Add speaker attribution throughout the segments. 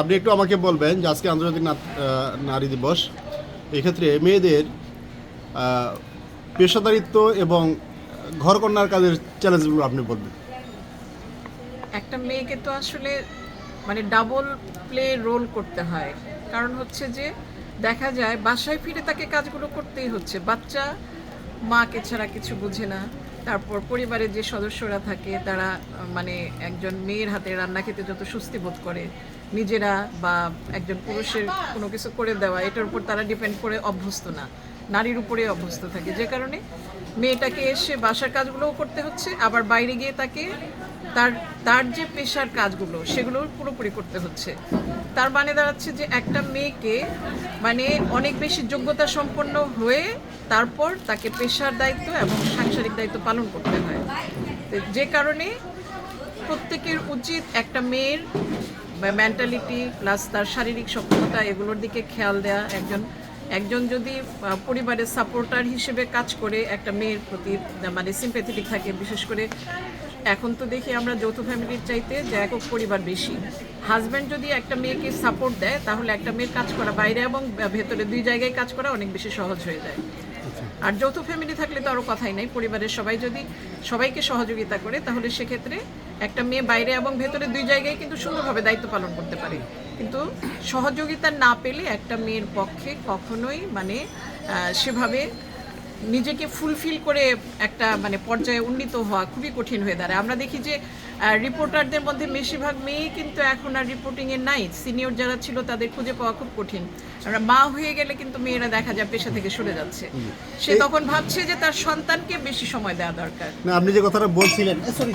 Speaker 1: আপনি একটু আমাকে বলবেন যে আজকে আন্তর্জাতিক নারী দিবস। এক্ষেত্রে মেয়েদের পেশাদারিত্ব এবং ঘরকন্যার কাজের চ্যালেঞ্জগুলো আপনি বলবেন।
Speaker 2: একটা মেয়েকে তো আসলে মানে ডাবল প্লে রোল করতে হয়। কারণ হচ্ছে যে, দেখা যায় বাসায় ফিরে তাকে কাজগুলো করতেই হচ্ছে। বাচ্চা মাকে ছাড়া কিছু বোঝে না। তারপর পরিবারের যে সদস্যরা থাকে, তারা মানে একজন মেয়ের হাতে রান্না খেতে যত স্বস্তি বোধ করে, নিজেরা বা একজন পুরুষের কোনো কিছু করে দেওয়া, এটার উপর তারা ডিপেন্ড করে অভ্যস্ত না। নারীর উপরে অভ্যস্ত থাকে। যে কারণে মেয়েটাকে এসে বাসার কাজগুলোও করতে হচ্ছে, আবার বাইরে গিয়ে তাকে তার তার যে পেশার কাজগুলো সেগুলো পুরোপুরি করতে হচ্ছে। তার মানে দাঁড়াচ্ছে যে একটা মেয়েকে মানে অনেক বেশি যোগ্যতা সম্পন্ন হয়ে তারপর তাকে পেশার দায়িত্ব এবং সাংসারিক দায়িত্ব পালন করতে হয়। যে কারণে প্রত্যেকের উচিত একটা মেয়ের মেন্টালিটি প্লাস তার শারীরিক সক্ষমতা এগুলোর দিকে খেয়াল দেওয়া একজন একজন যদি পরিবারের সাপোর্টার হিসেবে কাজ করে, একটা মেয়ের প্রতি মানে সিম্পেথেটিক থাকে, বিশেষ করে এখন তো দেখি আমরা যৌথ ফ্যামিলির চাইতে যে একক পরিবার বেশি। হাজব্যান্ড যদি একটা মেয়েকে সাপোর্ট দেয় তাহলে একটা মেয়ের কাজ করা বাইরে এবং ভেতরে দুই জায়গায় কাজ করা অনেক বেশি সহজ হয়ে যায়। আর যৌথ ফ্যামিলি থাকলে তো আরও কথাই নাই পরিবারের সবাই যদি সবাইকে সহযোগিতা করে তাহলে সেক্ষেত্রে একটা মেয়ে বাইরে এবং ভেতরে দুই জায়গায় কিন্তু সুন্দরভাবে দায়িত্ব পালন করতে পারে। কিন্তু সহযোগিতা না পেলে একটা মেয়ের পক্ষে কখনোই মানে সেভাবে নিজেকে ফুলফিল করে একটা মানে পর্যায়ে উন্নীত হওয়া খুবই কঠিন হয়ে দাঁড়ায়। আমরা দেখি যে রিপোর্টারদের মধ্যে বেশিরভাগ মেয়ে কিন্তু এখন আর রিপোর্টিংয়ে নাই। সিনিয়র যারা ছিল তাদের খুঁজে পাওয়া খুব কঠিন। আমরা মা হয়ে গেলে কিন্তু মেয়েরা দেখা যায় পেশা থেকে সরে যাচ্ছে। সে তখন ভাবছে যে তার সন্তানকে বেশি সময় দেওয়া দরকার।
Speaker 1: না আপনি যে কথাটা বলছিলেন সরি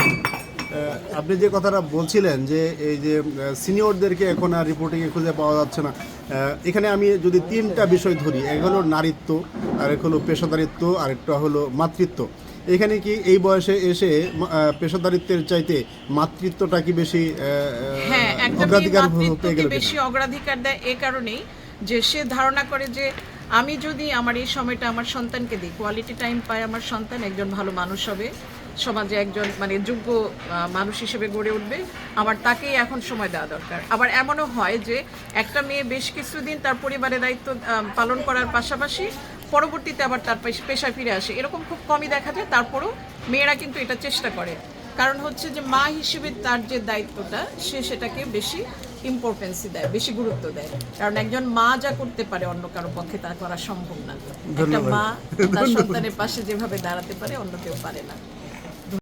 Speaker 1: আপনি যে কথাটা বলছিলেন যে এই যে সিনিয়রদেরকে এখন আর রিপোর্টিংয়ে খুঁজে পাওয়া যাচ্ছে না এখানে আমি যদি তিনটা বিষয় ধরি এক হলো নারীত্ব আর এক হলো পেশাদারিত্ব আর একটা হলো মাতৃত্ব। এখানে কি এই বয়সে এসে পেশাদারিত্বের চাইতে মাতৃত্বটা কি বেশি
Speaker 2: হ্যাঁ
Speaker 1: অগ্রাধিকার পেয়ে গেল
Speaker 2: বেশি অগ্রাধিকার দেয় এ কারণেই যে সে ধারণা করে যে আমি যদি আমার এই সময়টা আমার সন্তানকে দিই কোয়ালিটি টাইম পায় আমার সন্তান একজন ভালো মানুষ হবে। সমাজে একজন মানে যোগ্য মানুষ হিসেবে গড়ে উঠবে আমার তাকেই এখন সময় দেওয়া দরকার। আবার এমনও হয় যে একটা মেয়ে বেশ কিছুদিন তার পরিবারের দায়িত্ব পালন করার পাশাপাশি পরবর্তীতে আবার তার পেশায় ফিরে আসে। এরকম খুব কমই দেখা যায় তারপরেও মেয়েরা কিন্তু এটা চেষ্টা করে। কারণ হচ্ছে যে মা হিসেবে তার যে দায়িত্বটা সে সেটাকে বেশি ইম্পর্টেন্সি দেয় বেশি গুরুত্ব দেয়। কারণ একজন মা যা করতে পারে অন্য কারও পক্ষে তা করা সম্ভব না। একটা মা তার সন্তানের পাশে যেভাবে দাঁড়াতে পারে অন্য কেউ পারে না।